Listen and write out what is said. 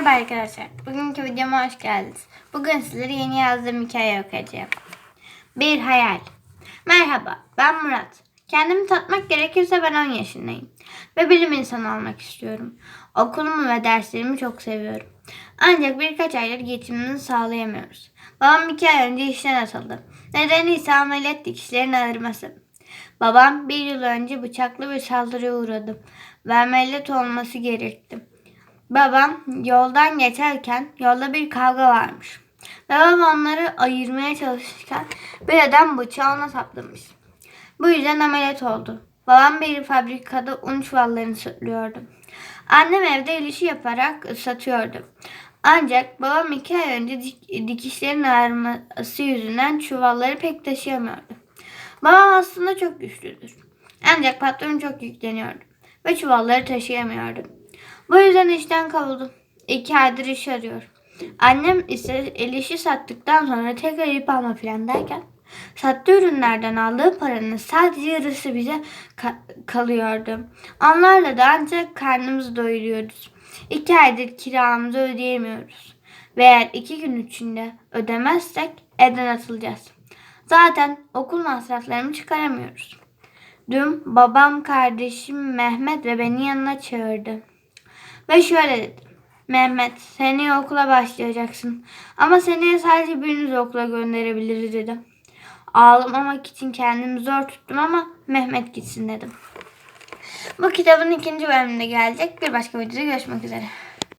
Merhaba arkadaşlar. Bugünkü videoma hoş geldiniz. Bugün sizlere yeni yazdığım hikaye okuyacağım. Bir hayal. Merhaba, ben Murat. Kendimi tatmak gerekirse ben 10 yaşındayım. Ve bilim insanı olmak istiyorum. Okulumu ve derslerimi çok seviyorum. Ancak birkaç aydır geçimimizi sağlayamıyoruz. Babam iki ay önce işten atıldı. Nedeni ise ameliyat dikişlerin ağrıması. Babam bir yıl önce bıçaklı bir saldırıya uğradı ve ameliyat olması gerekti. Babam yoldan geçerken yolda bir kavga varmış. Babam onları ayırmaya çalışırken bir adam bıçağı ona saplamış. Bu yüzden ameliyat oldu. Babam bir fabrikada un çuvallarını sütlüyordu. Annem evde el işi yaparak satıyordu. Ancak babam iki ay önce dik- dikişlerin ağrıması yüzünden çuvalları pek taşıyamıyordu. Babam aslında çok güçlüdür. Ancak patron çok yükleniyordu ve çuvalları taşıyamıyordu. Bu yüzden işten kovuldu. İki aydır iş arıyor. Annem ise el işi sattıktan sonra tekrar ip alma falan derken sattığı ürünlerden aldığı paranın sadece yarısı bize ka- kalıyordu. Onlarla da ancak karnımızı doyuruyoruz. İki aydır kiramızı ödeyemiyoruz. Ve eğer iki gün içinde ödemezsek evden atılacağız. Zaten okul masraflarını çıkaramıyoruz. Dün babam, kardeşim Mehmet ve beni yanına çağırdı. Ve şöyle dedi. Mehmet seneye okula başlayacaksın. Ama seneye sadece birinizi okula gönderebiliriz dedi. Ağlamamak için kendimi zor tuttum ama Mehmet gitsin dedim. Bu kitabın ikinci bölümünde gelecek. Bir başka videoda görüşmek üzere.